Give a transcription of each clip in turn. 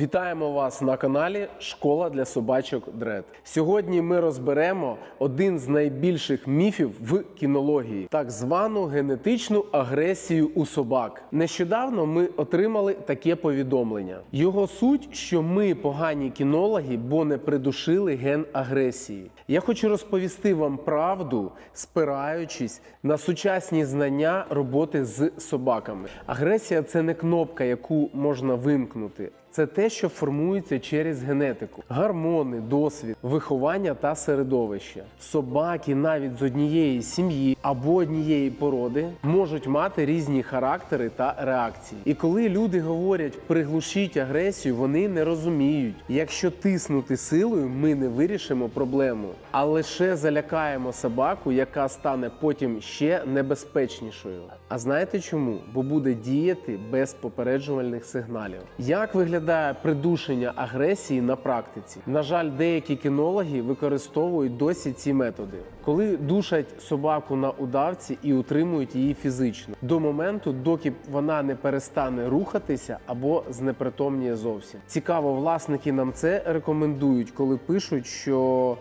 Вітаємо вас на каналі Школа для собачок Дред. Сьогодні ми розберемо один з найбільших міфів в кінології так звану генетичну агресію у собак. Нещодавно ми отримали таке повідомлення. Його суть, що ми погані кінологи, бо не придушили ген агресії. Я хочу розповісти вам правду, спираючись на сучасні знання роботи з собаками. Агресія це не кнопка, яку можна вимкнути. Це те, що формується через генетику, гормони, досвід, виховання та середовище. Собаки навіть з однієї сім'ї або однієї породи можуть мати різні характери та реакції. І коли люди говорять приглушіть агресію, вони не розуміють, якщо тиснути силою, ми не вирішимо проблему, а лише залякаємо собаку, яка стане потім ще небезпечнішою. А знаєте чому? Бо буде діяти без попереджувальних сигналів. Як виглядає придушення агресії на практиці? На жаль, деякі кінологи використовують досі ці методи, коли душать собаку на удавці і утримують її фізично до моменту, доки вона не перестане рухатися або знепритомніє зовсім. Цікаво, власники нам це рекомендують, коли пишуть, що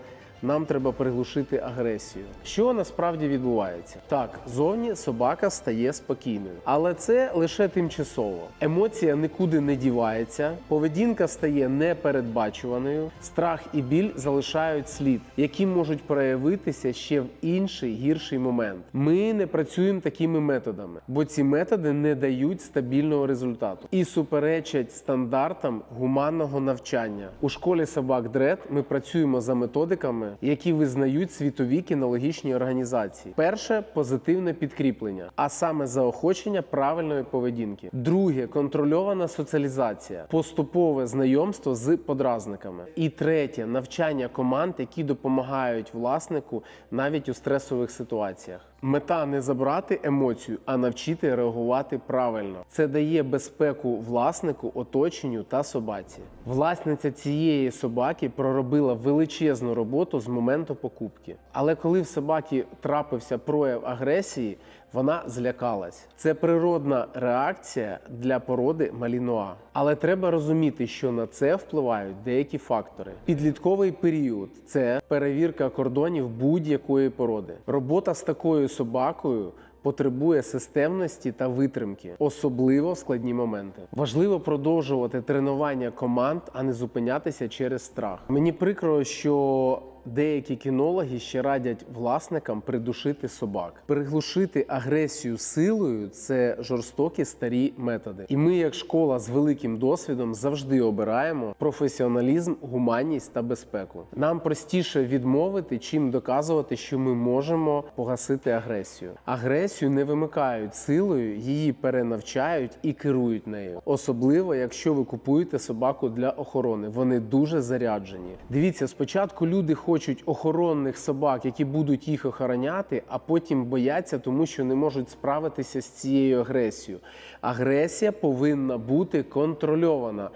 нам треба приглушити агресію. Що насправді відбувається? Так, зовні собака стає спокійною, але це лише тимчасово. Емоція нікуди не дівається, поведінка стає непередбачуваною, страх і біль залишають слід, які можуть проявитися ще в інший гірший момент. Ми не працюємо такими методами, бо ці методи не дають стабільного результату і суперечать стандартам гуманного навчання. У школі собак Дред ми працюємо за методиками, які визнають світові кінологічні організації. Перше позитивне підкріплення, а саме заохочення правильної поведінки. Друге контрольована соціалізація, поступове знайомство з подразниками. І третє навчання команд, які допомагають власнику навіть у стресових ситуаціях. Мета не забрати емоцію, а навчити реагувати правильно. Це дає безпеку власнику, оточенню та собаці. Власниця цієї собаки проробила величезну роботу з моменту покупки. Але коли в собаки трапився прояв агресії, вона злякалась. Це природна реакція для породи малінуа. Але треба розуміти, що на це впливають деякі фактори. Підлітковий період це перевірка кордонів будь-якої породи. Робота з такою собакою. Потребує системності та витримки, особливо в складні моменти. Важливо продовжувати тренування команд, а не зупинятися через страх. Мені прикро, що деякі кінологи ще радять власникам придушити собак. Приглушити агресію силою це жорстокі старі методи. І ми, як школа з великим досвідом, завжди обираємо професіоналізм, гуманність та безпеку. Нам простіше відмовити, чим доказувати, що ми можемо погасити агресію. Агресію не вимикають силою, її перенавчають і керують нею. Особливо, якщо ви купуєте собаку для охорони. Вони дуже заряджені. Дивіться, спочатку люди хочуть охоронних собак, які будуть їх охороняти, а потім бояться, тому що не можуть справитися з цією агресією. Агресія повинна бути контрольована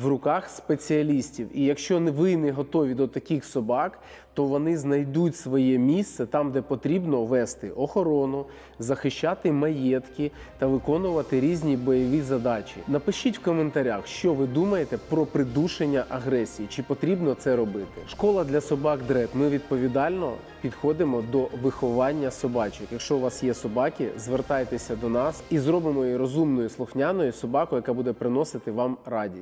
в руках спеціалістів. І якщо ви не готові до таких собак, то вони знайдуть своє місце там, де потрібно вести охорону, захищати маєтки та виконувати різні бойові задачі. Напишіть в коментарях, що ви думаєте про придушення агресії, чи потрібно це робити. Школа для собак Дред. Ми відповідально підходимо до виховання собачок. Якщо у вас є собаки, звертайтеся до нас і зробимо її розумною слухняною собакою, яка буде приносити вам радість.